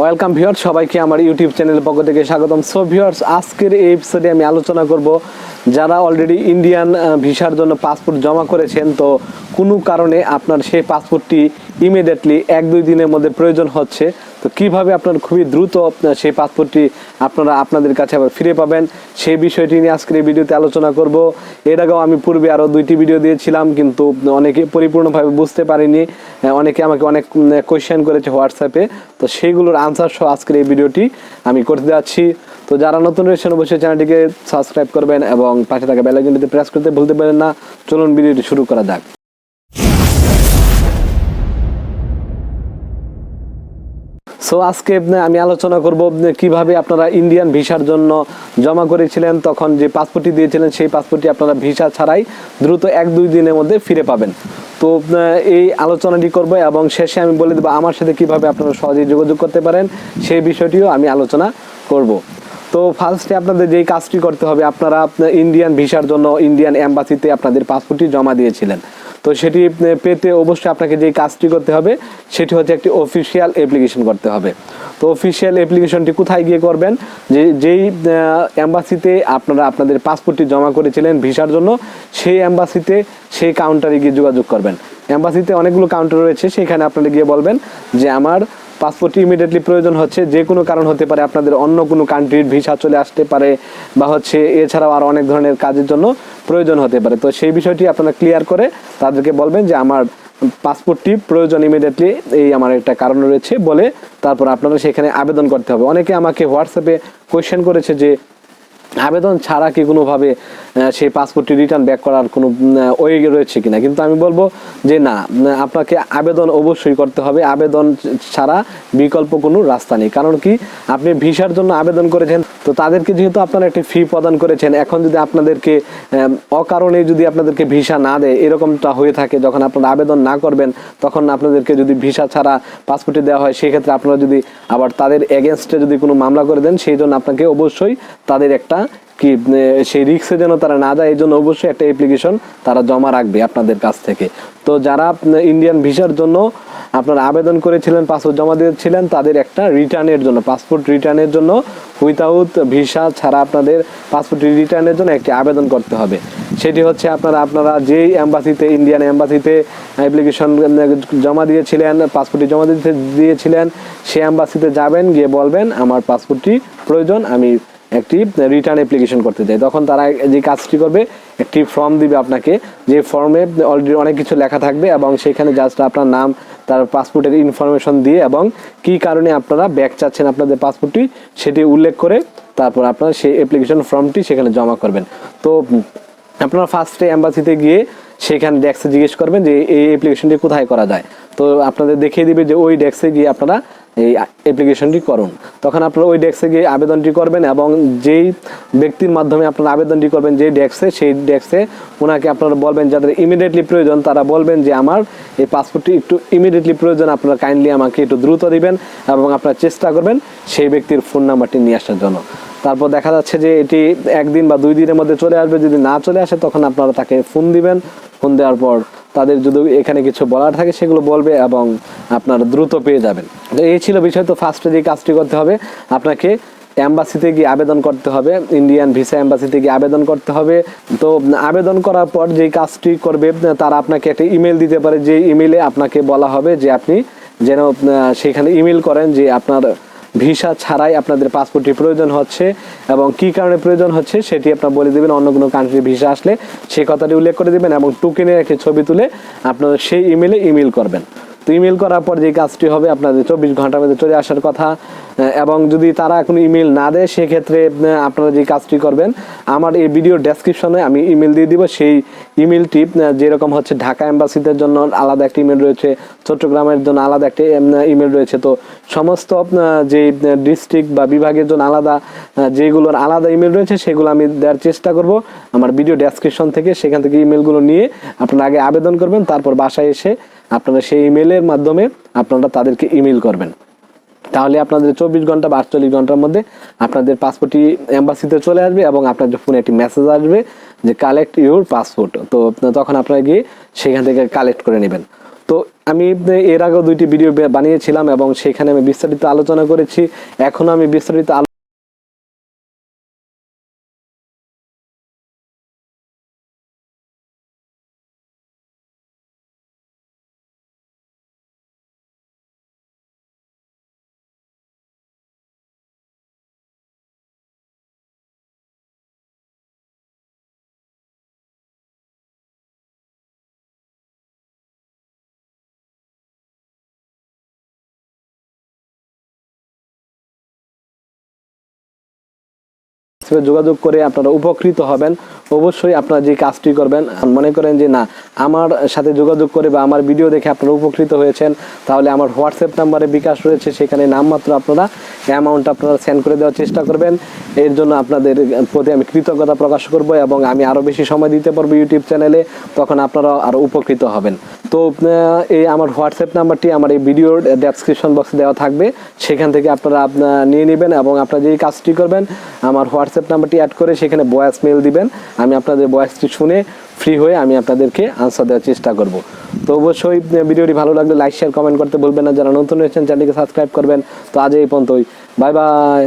Welcome viewers সবাইকে আমার YouTube চ্যানেলের পক্ষ থেকে স্বাগতম। সো ভিউয়ার্স আজকের এই এপিসোডে আমি আলোচনা করব যারা অলরেডি ইন্ডিয়ান ভিসার জন্য পাসপোর্ট জমা করেছেন, তো কোনো কারণে আপনার সেই পাসপোর্টটি ইমিডিয়েটলি এক দুই দিনের মধ্যে প্রয়োজন হচ্ছে। তো কীভাবে আপনার খুবই দ্রুত সেই পাসপোর্টটি আপনারা আপনাদের কাছে আবার ফিরে পাবেন, সেই বিষয়টি নিয়ে আজকের এই ভিডিওতে আলোচনা করব। এর আগেও আমি পূর্বে আরও দুইটি ভিডিও দিয়েছিলাম, কিন্তু অনেকে পরিপূর্ণভাবে বুঝতে পারিনি অনেকে আমাকে অনেক কোয়েশ্চেন করেছে হোয়াটসঅ্যাপে তো সেইগুলোর আনসার সহ আজকের এই ভিডিওটি আমি করতে যাচ্ছি। তো যারা নতুন রয়েছেন, অবশ্যই চ্যানেলটিকে সাবস্ক্রাইব করবেন এবং পাশে থাকা বেলাইকনটিতে প্রেস করতে ভুলতে পারেন না। চলুন ভিডিওটি শুরু করা যাক। সো আজকে আমি আলোচনা করব কীভাবে আপনারা ইন্ডিয়ান ভিসার জন্য জমা করেছিলেন, তখন যে পাসপোর্টটি দিয়েছিলেন, সেই পাসপোর্টটি আপনারা ভিসা ছাড়াই দ্রুত এক দুই দিনের মধ্যে ফিরে পাবেন। তো এই আলোচনাটি করব এবং শেষে আমি বলে দেবো আমার সাথে কীভাবে আপনারা সহজেই যোগাযোগ করতে পারেন, সেই বিষয়টিও আমি আলোচনা করব। তো ফার্স্টে আপনাদের যেই কাজটি করতে হবে, আপনারা আপনার ইন্ডিয়ান ভিসার জন্য ইন্ডিয়ান এম্বাসিতে আপনাদের পাসপোর্টটি জমা দিয়েছিলেন। তো সেটি পেতে অবশ্যই আপনাকে যেই কাজটি করতে হবে, সেটি হচ্ছে একটি অফিসিয়াল অ্যাপ্লিকেশন করতে হবে। তো অফিসিয়াল অ্যাপ্লিকেশনটি কোথায় গিয়ে করবেন? যে, যেই এম্বাসিতে আপনারা আপনাদের পাসপোর্টটি জমা করেছিলেন ভিসার জন্য, সেই এম্বাসিতে সেই কাউন্টারে গিয়ে যোগাযোগ করবেন। অ্যাম্বাসিতে অনেকগুলো কাউন্টার রয়েছে, সেখানে আপনারা গিয়ে বলবেন যে, আমার পাসপোর্টটি ইমিডিয়েটলি প্রয়োজন হচ্ছে, যে কোনো কারণ হতে পারে আপনাদের অন্য কোনো কান্ট্রির ভিসা চলে আসতে পারে বা হচ্ছে এছাড়াও আর অনেক ধরনের কাজের জন্য প্রয়োজন হতে পারে। তো সেই বিষয়টি আপনারা ক্লিয়ার করে তাদেরকে বলবেন যে আমার পাসপোর্টটি প্রয়োজন ইমিডিয়েটলি এই আমার একটা কারণ রয়েছে বলে তারপর আপনারা সেখানে আবেদন করতে হবে। অনেকে আমাকে হোয়াটসঅ্যাপে কোয়েশ্চেন করেছে যে আবেদন ছাড়া কি কোনোভাবে সেই পাসপোর্টটি রিটার্ন ব্যাক করার কোনো ওয়ে রয়েছে কিনা। কিন্তু আমি বলব যে না আপনাকে আবেদন অবশ্যই করতে হবে। আবেদন ছাড়া বিকল্প কোনো রাস্তা নেই। কারণ কি, আপনি ভিসার জন্য আবেদন করেছেন, তো তাদেরকে যেহেতু আপনারা একটি ফি প্রদান করেছেন, এখন যদি আপনাদেরকে অকারণে যদি আপনাদেরকে ভিসা না দেয়, এরকমটা হয়ে থাকে, যখন আপনারা আবেদন না করবেন, তখন আপনাদেরকে যদি ভিসা ছাড়া পাসপোর্টে দেওয়া হয় সেই ক্ষেত্রে আপনারা যদি আবার তাদের এগেনস্টে যদি কোনো মামলা করে দেন, সেই জন্য আপনাকে অবশ্যই তাদের একটা কি সেই রিক্সে যেন তারা না যায় এই জন্য অবশ্যই একটা অ্যাপ্লিকেশন তারা জমা রাখবে আপনাদের কাছ থেকে। তো যারা ইন্ডিয়ান ভিসার জন্য আপনারা আবেদন করেছিলেন পাসপোর্ট জমা দিয়েছিলেন, তাদের একটা রিটার্নের জন্য পাসপোর্ট রিটার্নের জন্য উইথাউট ভিসা ছাড়া আপনাদের পাসপোর্ট রিটার্নের জন্য একটি আবেদন করতে হবে। সেটি হচ্ছে আপনারা আপনারা যেই অ্যাম্বাসিতে ইন্ডিয়ান অ্যাম্বাসিতে অ্যাপ্লিকেশন জমা দিয়েছিলেন পাসপোর্টটি জমা দিতে, দিয়েছিলেন, সেই অ্যাম্বাসিতে যাবেন, গিয়ে বলবেন, আমার পাসপোর্টটি প্রয়োজন, আমি একটি রিটার্ন অ্যাপ্লিকেশন করতে চাই তখন তারা যে কাজটি করবে, একটি ফর্ম দিবে আপনাকে। যে ফর্মে অলরেডি অনেক কিছু লেখা থাকবে এবং সেখানে জাস্ট আপনার নাম, তার পাসপোর্টের ইনফরমেশন দিয়ে এবং কি কারণে আপনারা ব্যাক চাচ্ছেন আপনাদের পাসপোর্টটি, সেটি উল্লেখ করে তারপর আপনারা সেই অ্যাপ্লিকেশন ফর্মটি সেখানে জমা করবেন। তো আপনারা ফার্স্টে অ্যাম্বাসিতে গিয়ে সেখানে ডেস্কে জিজ্ঞেস করবেন যে এই অ্যাপ্লিকেশনটি কোথায় করা যায়। তো আপনাদের দেখিয়ে দিবে যে ওই ডেস্কে গিয়ে আপনারা এই অ্যাপ্লিকেশনটি করুন। তখন আপনারা ওই ডেস্কে গিয়ে আবেদনটি করবেন এবং যেই ব্যক্তির মাধ্যমে আপনারা আবেদনটি করবেন যেই ডেস্কে সেই ডেস্কে ওনাকে আপনারা বলবেন যাদের ইমিডিয়েটলি প্রয়োজন, তারা বলবেন যে আমার এই পাসপোর্টটি একটু ইমিডিয়েটলি প্রয়োজন, আপনারা কাইন্ডলি আমাকে একটু দ্রুত দিবেন এবং আপনারা চেষ্টা করবেন সেই ব্যক্তির ফোন নাম্বারটি নিয়ে আসার জন্য। তারপর দেখা যাচ্ছে যে এটি একদিন বা দুই দিনের মধ্যে চলে আসবে, যদি না চলে আসে তখন আপনারা তাকে ফোন দিবেন। ফোন দেওয়ার পর তাদের যদি এখানে কিছু বলার থাকে সেগুলো বলবে এবং আপনারা দ্রুত পেয়ে যাবেন। এই ছিল বিষয়। তো ফার্স্টে যে কাজটি করতে হবে, আপনাকে অ্যাম্বাসিতে গিয়ে আবেদন করতে হবে। ইন্ডিয়ান ভিসা অ্যাম্বাসিতে গিয়ে আবেদন করতে হবে। তো আবেদন করার পর যে কাজটি করবে, তারা আপনাকে একটা ইমেল দিতে পারে। যে ইমেলে আপনাকে বলা হবে যে আপনি যেন সেখানে ইমেল করেন যে আপনার ভিসা ছাড়াই আপনাদের পাসপোর্টটি প্রয়োজন হচ্ছে এবং কি কারণে প্রয়োজন হচ্ছে সেটি আপনার বলে দেবেন। অন্য কোনো কান্ট্রির ভিসা আসলে সেই কথাটি উল্লেখ করে দেবেন এবং টুকেনের একটি ছবি তুলে আপনারা সেই ইমেলে ইমেল করবেন। তো ইমেল করার পর যে কাজটি হবে, আপনাদের চব্বিশ ঘণ্টার মধ্যে চলে আসার কথা। এবং যদি তারা কোনো ইমেল না দেয়, সেক্ষেত্রে আপনারা যে কাজটি করবেন, আমার এই ভিডিও ডেসক্রিপশনে আমি ইমেল দিয়ে দিব। সেই ইমেলটি যেরকম হচ্ছে ঢাকা এম্বাসিদের জন্য আলাদা একটা ইমেল রয়েছে, চট্টগ্রামের জন্য আলাদা একটা ইমেল রয়েছে। তো সমস্ত যে ডিস্ট্রিক্ট বা বিভাগের জন্য আলাদা যেগুলোর আলাদা ইমেল রয়েছে, সেগুলো আমি দেওয়ার চেষ্টা করব। আমার ভিডিও ডেসক্রিপশন থেকে, সেখান থেকে ইমেলগুলো নিয়ে আপনারা আগে আবেদন করবেন, তারপর বাসায় এসে আপনারা সেই ইমেলের মাধ্যমে আপনারা তাদেরকে ইমেল করবেন। তাহলে আপনাদের চব্বিশ ঘণ্টা বা আটচল্লিশ ঘণ্টার মধ্যে আপনাদের পাসপোর্টটি অ্যাম্বাসিতে চলে আসবে এবং আপনাদের ফোনে একটি মেসেজ আসবে যে কালেক্ট ইউর পাসপোর্ট। তো তখন আপনারা গিয়ে সেখান থেকে কালেক্ট করে নেবেন। তো আমি এর আগেও দুইটি ভিডিও বানিয়েছিলাম এবং সেখানে আমি বিস্তারিত আলোচনা করেছি। এখনও আমি বিস্তারিত সাথে যোগাযোগ করে আপনারা উপকৃত হবেন। অবশ্যই আপনারা যে কাজটি করবেন, মনে করেন যে না, আমার সাথে যোগাযোগ করে বা আমার ভিডিও দেখে আপনারা উপকৃত হয়েছেন, তাহলে আমার হোয়াটসঅ্যাপ নাম্বারে বিকাশ রয়েছে, সেখানে নামমাত্র আপনারা অ্যামাউন্ট আপনারা সেন্ড করে দেওয়ার চেষ্টা করবেন। এর জন্য আপনাদের প্রতি আমি কৃতজ্ঞতা প্রকাশ করব এবং আমি আরও বেশি সময় দিতে পারব ইউটিউব চ্যানেলে তখন আপনারা আরও উপকৃত হবেন। তো এই আমার হোয়াটসঅ্যাপ নাম্বারটি, আমার এই ভিডিওর ডেসক্রিপশন বক্সে দেওয়া থাকবে। সেখান থেকে আপনারা আপনারা নিয়ে নেবেন এবং আপনারা যেই কাজটি করবেন, আমার হোয়াটসঅ্যাপ নাম্বারটি অ্যাড করে সেখানে ভয়েস মেল দিবেন। আমি আপনাদের ভয়েসটি শুনে ফ্রি হয়ে আমি আপনাদেরকে আনসার দেওয়ার চেষ্টা করব। তো অবশ্যই ভিডিওটি ভালো লাগলে লাইক শেয়ার কমেন্ট করতে বলবেন না। যারা নতুন হয়েছেন চ্যানেলকে সাবস্ক্রাইব করবেন। তো আজ এই পর্যন্তই। Bye bye